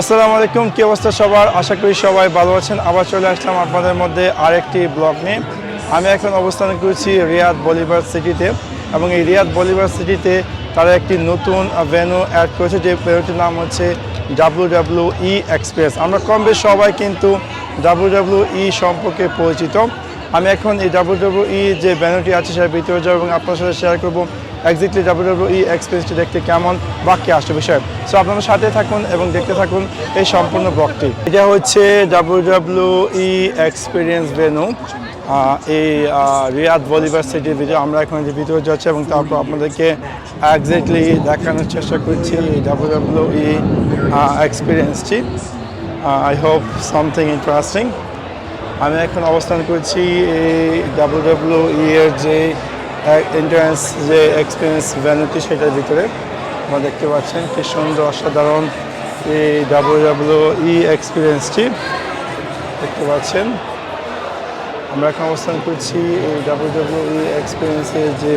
আসসালামু আলাইকুম, কি অবস্থা সবার? আশা করি সবাই ভালো আছেন। আবার চলে আসলাম আপনাদের মধ্যে আরেকটি ব্লগ নিয়ে। আমি এখন অবস্থান করছি রিয়াদ বলিভার সিটিতে এবং এই রিয়াদ বলিভার সিটিতে তারা একটি নতুন ভেনু অ্যাড করেছে, যে ভেনুটির নাম হচ্ছে ডাব্লিউ ডাব্লিউ ই এক্সপ্রেস। আমরা কম বেশ সবাই কিন্তু ডাব্লিউ ডাব্লিউ ই সম্পর্কে পরিচিত। আমি এখন এই ডাব্লিউ ডাব্লিউ ই যে ব্যানারটি আছে, সেটার ভিতরে যাব এবং আপনার সাথে শেয়ার করব। এক্স্যাক্টলি ই এক্সপিরিয়েন্সটি দেখতে কেমন বা কি আসছে বিষয়। সো আপনারা সাথে থাকুন এবং দেখতে থাকুন এই সম্পূর্ণ ব্লগটি। এটা হচ্ছে W W E experience venue এই রিয়াদ বলিভার সিটির ভিতরে আমরা এখন যে ভিতরে যাচ্ছি এবং তারপর আপনাদেরকে এক্স্যাক্টলি দেখানোর চেষ্টা করছি এই ডাব্লিউ ডাব্লিউ ই এক্সপিরিয়েন্সটি আই হোপ সামথিং ইন্টারেস্টিং আমি এখন অবস্থান করছি এই ডাব্লিউ ডাব্লিউ ই এর যে এন্ট্রান্স যে এক্সপিরিয়েন্স ভ্যানুটি সেটার ভিতরে আমরা দেখতে পাচ্ছেন কি সুন্দর, অসাধারণ এই ডাব্লিউ ডাব্লিউ ই এক্সপিরিয়েন্সটি দেখতে পাচ্ছেন। আমরা এখন অবস্থান করছি এই ডাব্লিউ ডাব্লিউ ই এক্সপিরিয়েন্সের যে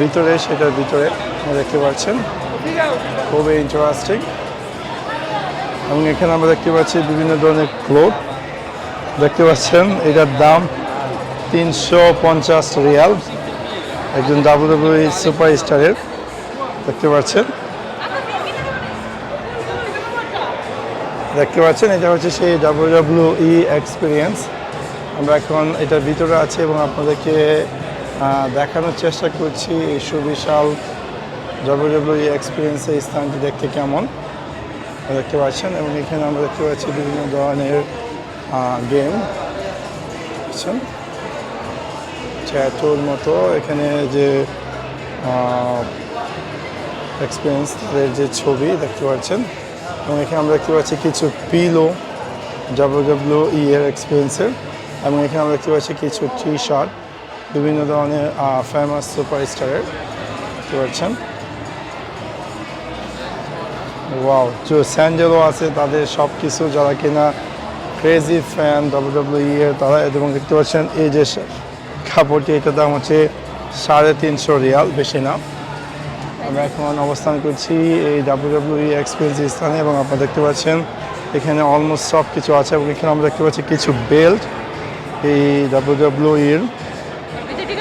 ভিতরে, সেটার ভিতরে দেখতে পাচ্ছেন। খুবই ইন্টারেস্টিং এবং এখানে আমরা দেখতে পাচ্ছি বিভিন্ন ধরনের ক্লোথ দেখতে পাচ্ছেন, এটার দাম তিনশো পঞ্চাশ রিয়াল। একজন ডাব্লিউ সুপার স্টারের দেখতে পাচ্ছেন? দেখতে পাচ্ছেন, এটা হচ্ছে সেই ডাব্লিউ ডাব্লিউ ই এক্সপিরিয়েন্স আমরা এখন এটার ভিতরে আছি এবং আপনাদেরকে দেখানোর চেষ্টা করছি এই সুবিশাল ই এক্সপিরিয়েন্সের স্থানটি দেখতে কেমন। দেখতে পাচ্ছেন, এবং এখানে আমরা দেখতে পাচ্ছি বিভিন্ন ধরনের গেম বুঝছেন? চ্যাটোর মতো এখানে যে এক্সপিরিয়েন্স তাদের যে ছবি দেখতে পাচ্ছেন, এবং এখানে আমরা দেখতে পাচ্ছি কিছু পিলো ডাব্লিউ ডাব্লিউ ই এর এক্সপিরিয়েন্সের এবং এখানে আমরা দেখতে পাচ্ছি কিছু টি শার্ট বিভিন্ন ধরনের ফেমাস সুপার সুপারস্টারের দেখতে পাচ্ছেন। ওয়াও যে স্যান্ডেলও আছে, তাদের সব কিছু যারা কিনা ক্রেজি ফ্যান ডাব্লিউ ডাব্লিউ এর তারা এবং দেখতে পাচ্ছেন এই যে কাপড়টি এটার দাম হচ্ছে সাড়ে তিনশো রিয়াল, বেশি না। আমরা এখন অবস্থান করছি এই ডাব্লিউ ডাব্লিউ ই এক্সপিরিয়েন্স স্থানে এবং আপনারা দেখতে পাচ্ছেন, এখানে অলমোস্ট সব কিছু আছে এবং এখানে আমরা দেখতে পাচ্ছি কিছু বেল্ট এই ডাব্লিউ ডাব্লিউ এর।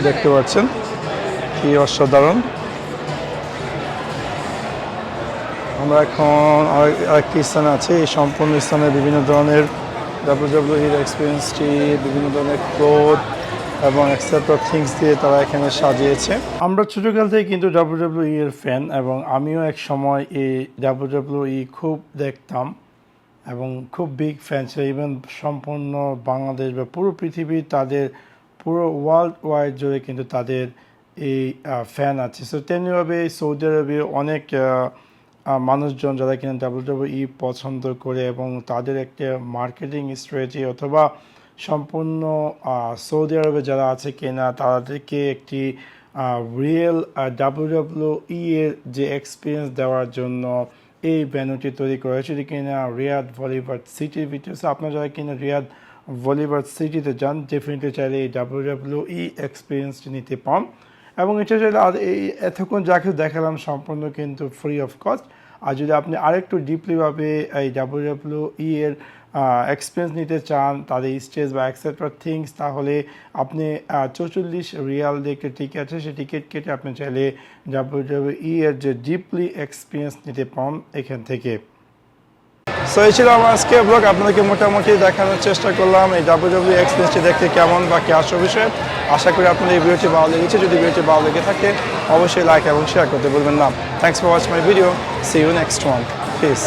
দেখতে পাচ্ছেন, কি অসাধারণ। আমরা এখন আরেকটি স্থানে আছি, এই সম্পূর্ণ স্থানে বিভিন্ন ধরনের ডাব্লিউ ডাব্লিউ এর এক্সপিরিয়েন্সটি বিভিন্ন ধরনের ক্লোথ এবং এক্সেট্রা থিংস দিয়ে তারা এখানে সাজিয়েছে। আমরা ছোটোকাল থেকে কিন্তু ডাব্লিউ ডাব্লিউ এর ফ্যান এবং আমিও এক সময় এই ডাব্লিউ ডাব্লিউ ই খুব দেখতাম এবং খুব বিগ ফ্যান ছিল ইভেন সম্পূর্ণ বাংলাদেশ বা পুরো পৃথিবী তাদের পুরো ওয়ার্ল্ড ওয়াইড জুড়ে কিন্তু তাদের এই ফ্যান আছে। সো তেমনিভাবে সৌদি আরবে অনেক মানুষজন যারা কিনা ডাব্লিউ ডাব্লিউ ই পছন্দ করে এবং তাদের একটা মার্কেটিং স্ট্র্যাটেজি অথবা সম্পূর্ণ সৌদি আরবে যারা আছে কিনা তাদেরকে একটি রিয়েল ডাব্লিউ ডাব্লিউ ই এর যে এক্সপিরিয়েন্স দেওয়ার জন্য এই ভ্যানুটি তৈরি করা হয়েছে কিনা রিয়াদ ভলিবার সিটির So, আপনারা যারা কিনা রিয়াদ ভলিবার সিটিতে যান ডেফিনেটলি চাইলে এই ডাব্লিউ ডাব্লিউ ই এক্সপিরিয়েন্সটি নিতে পান। এবং এটা চাইলে আর এই এতক্ষণ যা কিছু দেখালাম সম্পূর্ণ কিন্তু ফ্রি অফ কস্ট আর যদি আপনি আরেকটু ডিপলিভাবে এই ডাব্লিউ ডাব্লিউ ই এর এক্সপিরিয়েন্স নিতে চান, তাদের স্টেজ বা এক্সেট্রা থিংস তাহলে আপনি চৌচল্লিশ রিয়াল দিয়ে একটা টিকিট আছে, সেই টিকিট কেটে আপনি চাইলে ডাব্লিউ ডাব্লিউ ই এর যে ডিপলি এক্সপিরিয়েন্স নিতে পান এখান থেকে। সো এই ছিল আমার আজকে ব্লগ আপনাদেরকে মোটামুটি দেখানোর চেষ্টা করলাম। এই ডাব্লিউ ডাব্লিউ এক্সপিরিয়েন্সটি দেখতে কেমন বা কি আসল বিষয়ে আশা করি আপনাদের এই ভিডিওটি ভালো লেগেছে। যদি ভিডিওটি ভালো লেগে থাকে, অবশ্যই লাইক এবং শেয়ার করতে বলবেন না। Thanks for watch my video see you next one please